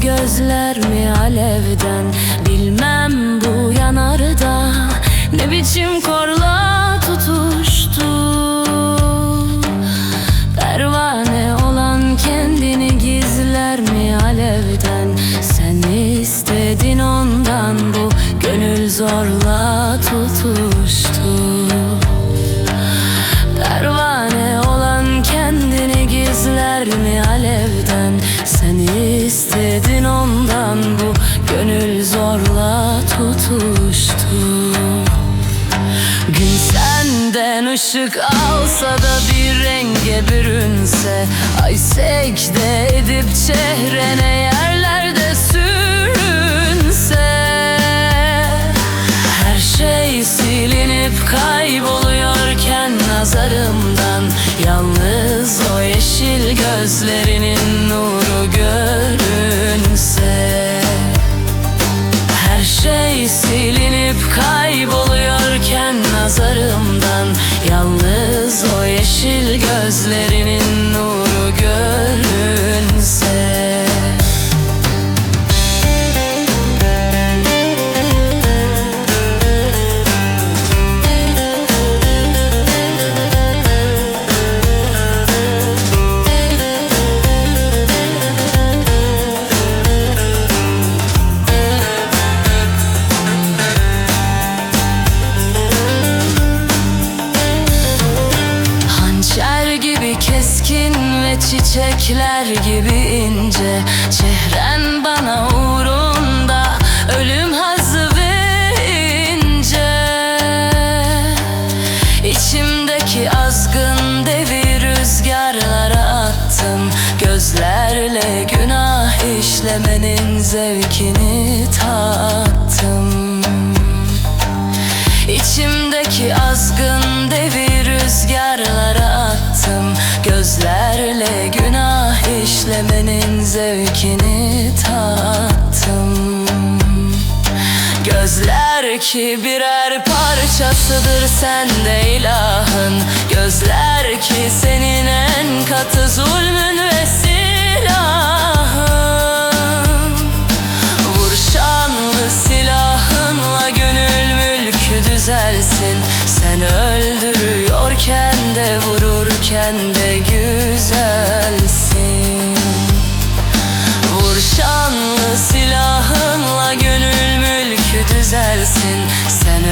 gözler mi alevden ışık alsa da bir renge bürünse Ay secde edip çehrene yerlerde sürünse. Her şey silinip kayboluyorken nazarımdan Yalnız o yeşil gözlerinin nuru çiçekler gibi ince. Çehren işlemenin zevkini tattım. Gözler ki birer parçasıdır sende ilahın. Gözler ki senin en katı zulmün ve silahın. Vur şanlı silahınla gönül mülkü düzelsin. Sen öldürüyorken de vururken de güzelsin şanlı silahınla gönül mülkü düzelsin. Sen